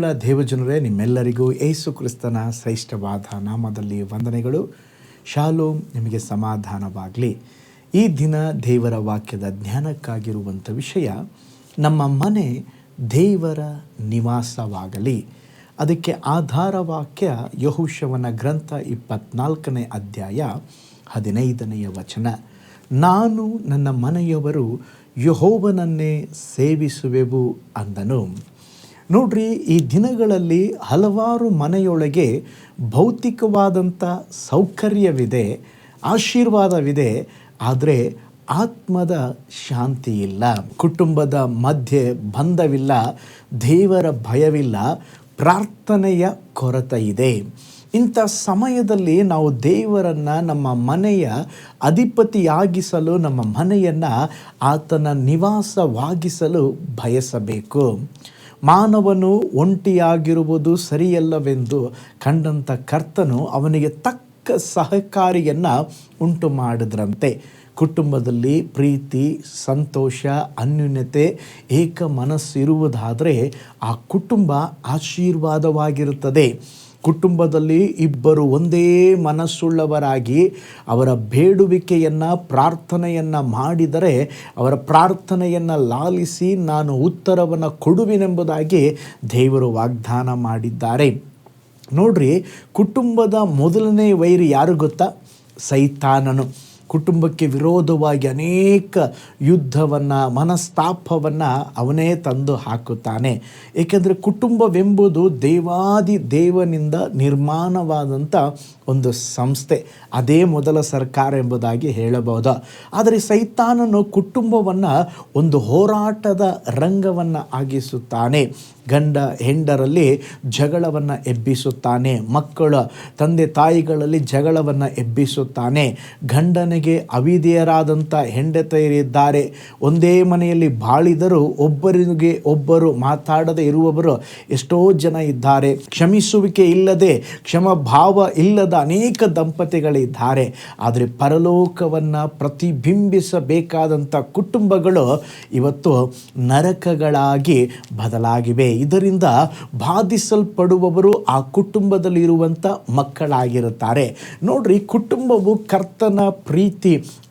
ಪ್ರೀತಿಯುಳ್ಳ ದೇವಜನರೇ, ನಿಮ್ಮೆಲ್ಲರಿಗೂ ಏಸು ಕ್ರಿಸ್ತನ ಶ್ರೇಷ್ಠವಾದ ನಾಮದಲ್ಲಿ ವಂದನೆಗಳು. ಶಾಲೋಮ್, ನಿಮಗೆ ಸಮಾಧಾನವಾಗಲಿ. ಈ ದಿನ ದೇವರ ವಾಕ್ಯದ ಜ್ಞಾನಕ್ಕಾಗಿರುವಂಥ ವಿಷಯ, ನಮ್ಮ ಮನೆ ದೇವರ ನಿವಾಸವಾಗಲಿ. ಅದಕ್ಕೆ ಆಧಾರ ವಾಕ್ಯ, ಯಹುಶವನ ಗ್ರಂಥ ಇಪ್ಪತ್ನಾಲ್ಕನೇ ಅಧ್ಯಾಯ ಹದಿನೈದನೆಯ ವಚನ. ನಾನು ನನ್ನ ಮನೆಯವರು ಯಹೋವನನ್ನೇ ಸೇವಿಸುವೆವು ಅಂದನು. ನೋಡ್ರಿ, ಈ ದಿನಗಳಲ್ಲಿ ಹಲವಾರು ಮನೆಯೊಳಗೆ ಭೌತಿಕವಾದಂಥ ಸೌಕರ್ಯವಿದೆ, ಆಶೀರ್ವಾದವಿದೆ, ಆದರೆ ಆತ್ಮದ ಶಾಂತಿ ಇಲ್ಲ ಕುಟುಂಬದ ಮಧ್ಯೆ ಬಂಧವಿಲ್ಲ, ದೇವರ ಭಯವಿಲ್ಲ, ಪ್ರಾರ್ಥನೆಯ ಕೊರತೆ ಇದೆ ಇಂಥ ಸಮಯದಲ್ಲಿ ನಾವು ದೇವರನ್ನು, ನಮ್ಮ ಮನೆಯ ಅಧಿಪತಿಯಾಗಿಸಲು, ನಮ್ಮ ಮನೆಯನ್ನು ಆತನ ನಿವಾಸವಾಗಿಸಲು ಬಯಸಬೇಕು. ಮಾನವನು ಒಂಟಿಯಾಗಿರುವುದು ಸರಿಯಲ್ಲವೆಂದು ಕಂಡಂಥ ಕರ್ತನು ಅವನಿಗೆ ತಕ್ಕ ಸಹಕಾರಿಯನ್ನು ಉಂಟು ಮಾಡಿದ್ರಂತೆ ಕುಟುಂಬದಲ್ಲಿ ಪ್ರೀತಿ, ಸಂತೋಷ, ಅನ್ಯೂನ್ಯತೆ, ಏಕ ಮನಸ್ಸಿರುವುದಾದರೆ ಆ ಕುಟುಂಬ ಆಶೀರ್ವಾದವಾಗಿರುತ್ತದೆ. ಕುಟುಂಬದಲ್ಲಿ ಇಬ್ಬರು ಒಂದೇ ಮನಸ್ಸುಳ್ಳವರಾಗಿ ಅವರ ಬೇಡುವಿಕೆಯನ್ನು, ಪ್ರಾರ್ಥನೆಯನ್ನು ಮಾಡಿದರೆ ಅವರ ಪ್ರಾರ್ಥನೆಯನ್ನು ಲಾಲಿಸಿ ನಾನು ಉತ್ತರವನ್ನು ಕೊಡುವೆನೆಂಬುದಾಗಿ ದೇವರು ವಾಗ್ದಾನ ಮಾಡಿದ್ದಾರೆ. ನೋಡ್ರಿ, ಕುಟುಂಬದ ಮೊದಲನೇ ವೈರಿ ಯಾರು ಗೊತ್ತಾ? ಸೈತಾನನು. ಕುಟುಂಬಕ್ಕೆ ವಿರೋಧವಾಗಿ ಅನೇಕ ಯುದ್ಧವನ್ನು, ಮನಸ್ತಾಪವನ್ನು ಅವನೇ ತಂದು ಹಾಕುತ್ತಾನೆ. ಏಕೆಂದರೆ ಕುಟುಂಬವೆಂಬುದು ದೇವಾದಿ ದೇವನಿಂದ ನಿರ್ಮಾಣವಾದಂಥ ಒಂದು ಸಂಸ್ಥೆ. ಅದೇ ಮೊದಲ ಸರ್ಕಾರ ಎಂಬುದಾಗಿ ಹೇಳಬಹುದು. ಆದರೆ ಸೈತಾನನು ಕುಟುಂಬವನ್ನು ಒಂದು ಹೋರಾಟದ ರಂಗವನ್ನು ಆಗಿಸುತ್ತಾನೆ. ಗಂಡ ಹೆಂಡರಲ್ಲಿ ಜಗಳವನ್ನು ಎಬ್ಬಿಸುತ್ತಾನೆ. ಮಕ್ಕಳ, ತಂದೆ ತಾಯಿಗಳಲ್ಲಿ ಜಗಳವನ್ನು ಎಬ್ಬಿಸುತ್ತಾನೆ. ಗಂಡನಿಗೆ ಅವಿಧೇಯರಾದಂಥ ಹೆಂಡತಿಯರಿದ್ದಾರೆ. ಒಂದೇ ಮನೆಯಲ್ಲಿ ಬಾಳಿದರೂ ಒಬ್ಬರಿಗೆ ಒಬ್ಬರು ಮಾತಾಡದೇ ಇರುವವರು ಎಷ್ಟೋ ಜನ ಇದ್ದಾರೆ. ಕ್ಷಮಿಸುವಿಕೆ ಇಲ್ಲದೆ ಕ್ಷಮ ಭಾವ ಇಲ್ಲದ ಅನೇಕ ದಂಪತಿಗಳಿದ್ದಾರೆ. ಆದರೆ ಪರಲೋಕವನ್ನು ಪ್ರತಿಬಿಂಬಿಸಬೇಕಾದಂಥ ಕುಟುಂಬಗಳು ಇವತ್ತು ನರಕಗಳಾಗಿ ಬದಲಾಗಿವೆ. ಇದರಿಂದ ಬಾಧಿಸಲ್ಪಡುವವರು ಆ ಕುಟುಂಬದಲ್ಲಿ ಇರುವಂಥ ಮಕ್ಕಳಾಗಿರುತ್ತಾರೆ. ನೋಡ್ರಿ ಕುಟುಂಬವು ಕರ್ತನ ಪ್ರೀತಿ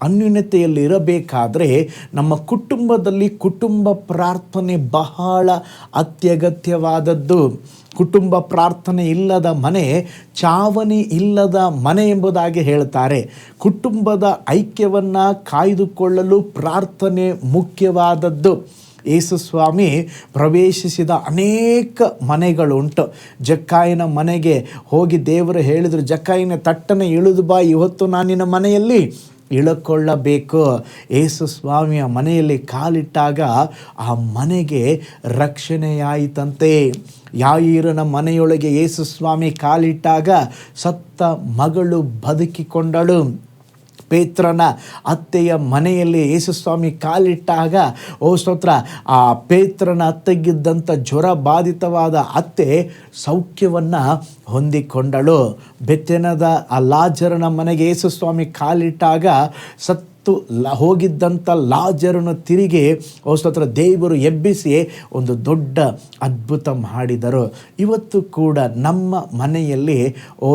ಅನ್ಯೂನ್ಯತೆಯಲ್ಲಿ ಇರಬೇಕಾದರೆ ನಮ್ಮ ಕುಟುಂಬದಲ್ಲಿ ಕುಟುಂಬ ಪ್ರಾರ್ಥನೆ ಬಹಳ ಅತ್ಯಗತ್ಯವಾದದ್ದು. ಕುಟುಂಬ ಪ್ರಾರ್ಥನೆ ಇಲ್ಲದ ಮನೆ, ಚಾವಣಿ ಇಲ್ಲದ ಮನೆ ಎಂಬುದಾಗಿ ಹೇಳ್ತಾರೆ. ಕುಟುಂಬದ ಐಕ್ಯವನ್ನು ಕಾಯ್ದುಕೊಳ್ಳಲು ಪ್ರಾರ್ಥನೆ ಮುಖ್ಯವಾದದ್ದು. ಯೇಸುಸ್ವಾಮಿ ಪ್ರವೇಶಿಸಿದ ಅನೇಕ ಮನೆಗಳುಂಟು. ಜಕ್ಕಾಯಿನ ಮನೆಗೆ ಹೋಗಿ ದೇವರು ಹೇಳಿದರು, ಜಕ್ಕಾಯಿನ ತಟ್ಟನೆ ಇಳಿದು ಬಾ, ಇವತ್ತು ನಾನಿನ ಮನೆಯಲ್ಲಿ ಇಳಕೊಳ್ಳಬೇಕು. ಏಸು ಸ್ವಾಮಿಯ ಮನೆಯಲ್ಲಿ ಕಾಲಿಟ್ಟಾಗ ಆ ಮನೆಗೆ ರಕ್ಷಣೆಯಾಯಿತಂತೆ. ಯಾಯಿರನ ಮನೆಯೊಳಗೆ ಯೇಸು ಸ್ವಾಮಿ ಕಾಲಿಟ್ಟಾಗ ಸತ್ತ ಮಗಳು ಬದುಕಿಕೊಂಡಳು. ಪೇತ್ರನ ಅತ್ತೆಯ ಮನೆಯಲ್ಲಿ ಯೇಸುಸ್ವಾಮಿ ಕಾಲಿಟ್ಟಾಗ, ಓ ಸ್ತೋತ್ರ, ಆ ಪೇತ್ರನ ಅತ್ತೆಗಿದ್ದಂಥ ಜ್ವರ ಬಾಧಿತವಾದ ಅತ್ತೆ ಸೌಖ್ಯವನ್ನು ಹೊಂದಿಕೊಂಡಳು. ಬೆತ್ತನದ, ಆ ಲಾಜರನ ಮನೆಗೆ ಯೇಸುಸ್ವಾಮಿ ಕಾಲಿಟ್ಟಾಗ ಸತ್ ಲ ಹೋಗಿದ್ದಂಥ ಲಾಜರನ್ನು ತಿರುಗಿ ಹೊಸತ್ರ ದೇವರು ಎಬ್ಬಿಸಿ ಒಂದು ದೊಡ್ಡ ಅದ್ಭುತ ಮಾಡಿದರು. ಇವತ್ತು ಕೂಡ ನಮ್ಮ ಮನೆಯಲ್ಲಿ ಓ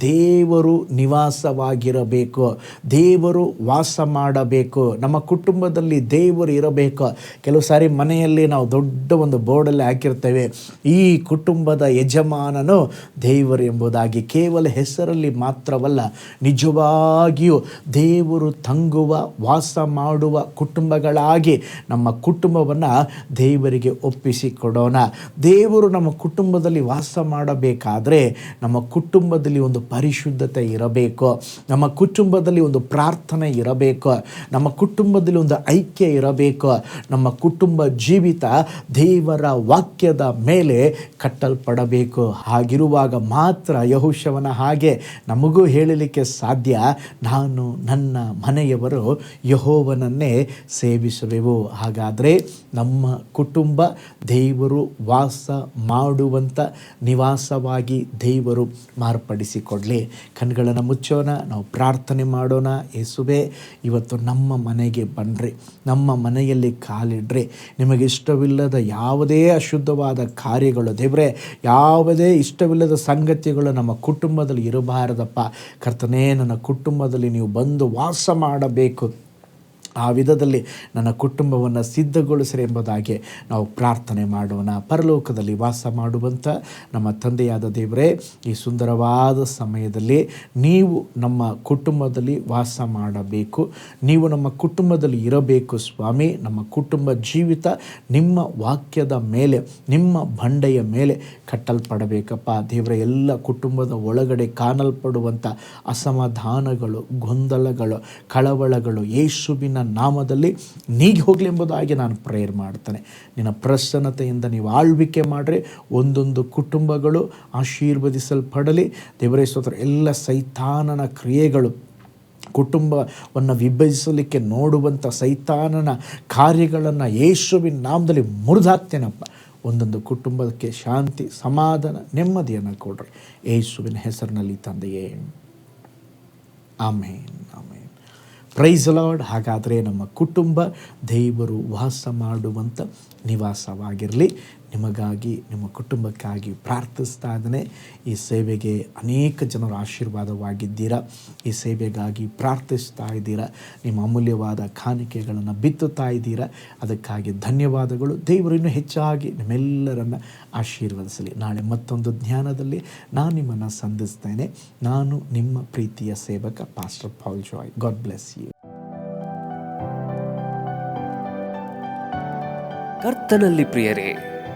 ದೇವರು ನಿವಾಸವಾಗಿರಬೇಕು. ದೇವರು ವಾಸ ಮಾಡಬೇಕು. ನಮ್ಮ ಕುಟುಂಬದಲ್ಲಿ ದೇವರು ಇರಬೇಕು. ಕೆಲವು ಸಾರಿ ಮನೆಯಲ್ಲಿ ನಾವು ದೊಡ್ಡ ಒಂದು ಬೋರ್ಡಲ್ಲಿ ಹಾಕಿರ್ತೇವೆ. ಈ ಕುಟುಂಬದ ಯಜಮಾನನು ದೇವರು ಎಂಬುದಾಗಿ ಕೇವಲ ಹೆಸರಲ್ಲಿ ಮಾತ್ರವಲ್ಲ, ನಿಜವಾಗಿಯೂ ದೇವರು ತಂಗುವ ವಾಸ ಮಾಡುವ ಕುಟುಂಬಗಳಾಗಿ ನಮ್ಮ ಕುಟುಂಬವನ್ನು ದೇವರಿಗೆ ಒಪ್ಪಿಸಿಕೊಡೋಣ ದೇವರು ನಮ್ಮ ಕುಟುಂಬದಲ್ಲಿ ವಾಸ ಮಾಡಬೇಕಾದರೆ ನಮ್ಮ ಕುಟುಂಬದಲ್ಲಿ ಒಂದು ಪರಿಶುದ್ಧತೆ ಇರಬೇಕು. ನಮ್ಮ ಕುಟುಂಬದಲ್ಲಿ ಒಂದು ಪ್ರಾರ್ಥನೆ ಇರಬೇಕು. ನಮ್ಮ ಕುಟುಂಬದಲ್ಲಿ ಒಂದು ಐಕ್ಯ ಇರಬೇಕು. ನಮ್ಮ ಕುಟುಂಬ ಜೀವಿತ ದೇವರ ವಾಕ್ಯದ ಮೇಲೆ ಕಟ್ಟಲ್ಪಡಬೇಕು. ಹಾಗಿರುವಾಗ ಮಾತ್ರ ಯಹುಶವನ ಹಾಗೆ ನಮಗೂ ಹೇಳಲಿಕ್ಕೆ ಸಾಧ್ಯ. ನಾನು ನನ್ನ ಮನೆಯವರು ದೇವರು ಯಹೋವನನ್ನೇ ಸೇವಿಸುವೆವು. ಹಾಗಾದರೆ ನಮ್ಮ ಕುಟುಂಬ ದೇವರು ವಾಸ ಮಾಡುವಂಥ ನಿವಾಸವಾಗಿ ದೇವರು ಮಾರ್ಪಡಿಸಿಕೊಡಲಿ. ಕಣ್ಗಳನ್ನು ಮುಚ್ಚೋಣ, ನಾವು ಪ್ರಾರ್ಥನೆ ಮಾಡೋಣ. ಯೇಸುವೆ ಇವತ್ತು ನಮ್ಮ ಮನೆಗೆ ಬನ್ನಿರಿ ನಮ್ಮ ಮನೆಯಲ್ಲಿ ಕಾಲಿಡ್ರಿ. ನಿಮಗೆ ಇಷ್ಟವಿಲ್ಲದ ಯಾವುದೇ ಅಶುದ್ಧವಾದ ಕಾರ್ಯಗಳು ದೇವರೇ, ಯಾವುದೇ ಇಷ್ಟವಿಲ್ಲದ ಸಂಗತಿಗಳು ನಮ್ಮ ಕುಟುಂಬದಲ್ಲಿ ಇರಬಾರದಪ್ಪ. ಕರ್ತನೇ, ನನ್ನ ಕುಟುಂಬದಲ್ಲಿ ನೀವು ಬಂದು ವಾಸ ಮಾಡಬೇಕು ಆ ವಿಧದಲ್ಲಿ ನನ್ನ ಕುಟುಂಬವನ್ನು ಸಿದ್ಧಗೊಳಿಸಿರಿ ಎಂಬುದಾಗಿ ನಾವು ಪ್ರಾರ್ಥನೆ ಮಾಡೋಣ. ಪರಲೋಕದಲ್ಲಿ ವಾಸ ಮಾಡುವಂಥ ನಮ್ಮ ತಂದೆಯಾದ ದೇವರೇ, ಈ ಸುಂದರವಾದ ಸಮಯದಲ್ಲಿ ನೀವು ನಮ್ಮ ಕುಟುಂಬದಲ್ಲಿ ವಾಸ ಮಾಡಬೇಕು. ನೀವು ನಮ್ಮ ಕುಟುಂಬದಲ್ಲಿ ಇರಬೇಕು ಸ್ವಾಮಿ. ನಮ್ಮ ಕುಟುಂಬ ಜೀವಿತ ನಿಮ್ಮ ವಾಕ್ಯದ ಮೇಲೆ, ನಿಮ್ಮ ಬಂಡೆಯ ಮೇಲೆ ಕಟ್ಟಲ್ಪಡಬೇಕಪ್ಪ. ದೇವರ ಎಲ್ಲ ಕುಟುಂಬದ ಒಳಗಡೆ ಕಾಣಲ್ಪಡುವಂಥ ಅಸಮಾಧಾನಗಳು, ಗೊಂದಲಗಳು, ಕಳವಳಗಳು ಯೇಸುವಿನ ನಾಮದಲ್ಲಿ ನೀಗಿ ಹೋಗಲಿ ಎಂಬುದಾಗಿ ನಾನು ಪ್ರೇಯರ್ ಮಾಡ್ತೇನೆ. ನಿನ್ನ ಪ್ರಸನ್ನತೆಯಿಂದ ನೀವು ಆಳ್ವಿಕೆ ಮಾಡಿರಿ. ಒಂದೊಂದು ಕುಟುಂಬಗಳು ಆಶೀರ್ವದಿಸಲ್ಪಡಲಿ. ದೇವರೇ ಸ್ತೋತ್ರ, ಎಲ್ಲ ಸೈತಾನನ ಕ್ರಿಯೆಗಳು, ಕುಟುಂಬವನ್ನು ವಿಭಜಿಸಲಿಕ್ಕೆ ನೋಡುವಂಥ ಸೈತಾನನ ಕಾರ್ಯಗಳನ್ನು ಯೇಸುವಿನ ನಾಮದಲ್ಲಿ ಮುರಿದಾಕ್ತೇನಪ್ಪ. ಒಂದೊಂದು ಕುಟುಂಬಕ್ಕೆ ಶಾಂತಿ, ಸಮಾಧಾನ, ನೆಮ್ಮದಿಯನ್ನು ಕೊಡ್ರಿ. ಯೇಸುವಿನ ಹೆಸರಿನಲ್ಲಿ ತಂದೆಯೇ. ಆಮೇನ್ ಆಮೇನ್. ಪ್ರೈಸ್ ಲಾರ್ಡ್ ಹಾಗಾದರೆ ನಮ್ಮ ಕುಟುಂಬ ದೇವರು ವಾಸ ಮಾಡುವಂಥ ನಿವಾಸವಾಗಿರಲಿ. ನಿಮಗಾಗಿ, ನಿಮ್ಮ ಕುಟುಂಬಕ್ಕಾಗಿ ಪ್ರಾರ್ಥಿಸ್ತಾ ಇದ್ದೇನೆ. ಈ ಸೇವೆಗೆ ಅನೇಕ ಜನರ ಆಶೀರ್ವಾದವಾಗಿದ್ದೀರಾ? ಈ ಸೇವೆಗಾಗಿ ಪ್ರಾರ್ಥಿಸ್ತಾ ಇದ್ದೀರಾ? ನಿಮ್ಮ ಅಮೂಲ್ಯವಾದ ಕಾಣಿಕೆಗಳನ್ನು ಬಿತ್ತುತ್ತಾ ಇದ್ದೀರಾ? ಅದಕ್ಕಾಗಿ ಧನ್ಯವಾದಗಳು. ದೇವರು ಇನ್ನೂ ಹೆಚ್ಚಾಗಿ ನಿಮ್ಮೆಲ್ಲರನ್ನು ಆಶೀರ್ವದಿಸಲಿ. ನಾಳೆ ಮತ್ತೊಂದು ಜ್ಞಾನದಲ್ಲಿ ನಾನು ನಿಮ್ಮನ್ನು ಸಂಧಿಸ್ತೇನೆ. ನಾನು ನಿಮ್ಮ ಪ್ರೀತಿಯ ಸೇವಕ pastor Paul Joy God bless you ಕರ್ತನಲ್ಲಿ ಪ್ರಿಯರೇ